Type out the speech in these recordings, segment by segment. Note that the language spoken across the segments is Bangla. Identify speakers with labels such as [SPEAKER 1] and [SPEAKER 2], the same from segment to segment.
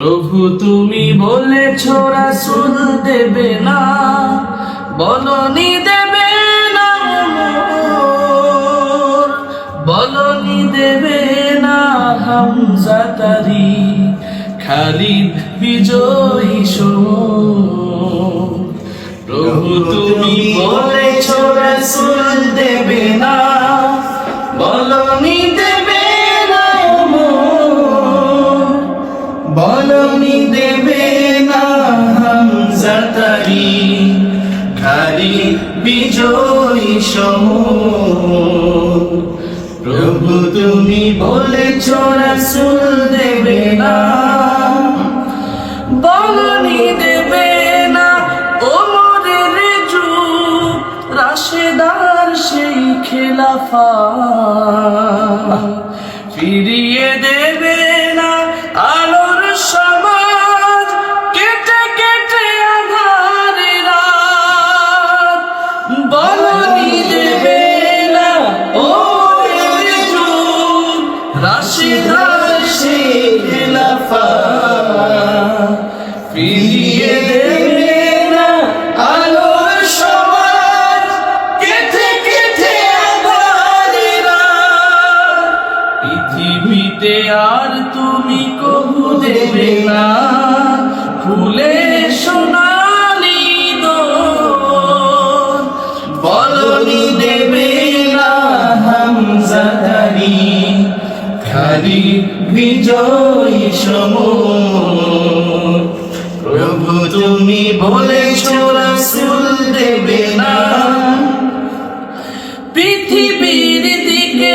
[SPEAKER 1] প্রভু তুমি বলেছ, রাসুল দেবে না, বলনি দেবে না বলনি দেবে না হামজা তারি, খালিদ বিজয়ী। প্রভু তুমি বলেছ, রাসুল দেবে না, বলনি দেবে বলনি দেবে না হামজা তারি। খালি বিজয়ী সমর প্রভু তুমি বলেছ রাসুল দেবে না। বলনি দেবে না ওমরের যুগ, রাশেদার সেই খেলাফা। ফিরিয়ে দেবে না আলোর সমাজ কেটে কেটে আধারে রাত বলনি দেবে না ও রাশেদার সেই খেলাফা ফিরিয়ে দেবে দেবে না ফুলে বলনি দেবে না বিজয়ী সমর প্রভু তুমি বলেছ দেবে না। পৃথিবীর দিকে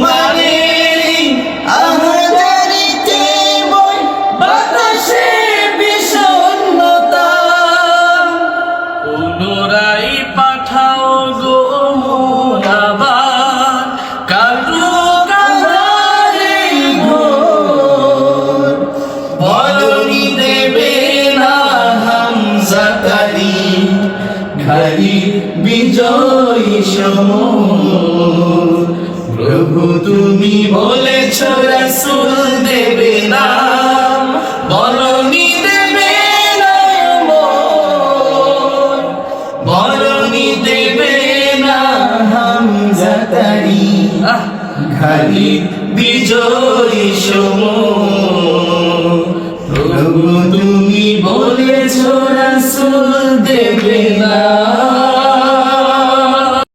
[SPEAKER 1] বলনি দেবে না হামজাকারি খালি বিজয়ী সমর প্রভু তুমি বলেছ, রাসুল দেবে না। বলনি দেবে না। বলনি দেবে না হামজাকারি খালি বিজয়ী সমর প্রভু তুমি বলেছ রাসুল দেবে না।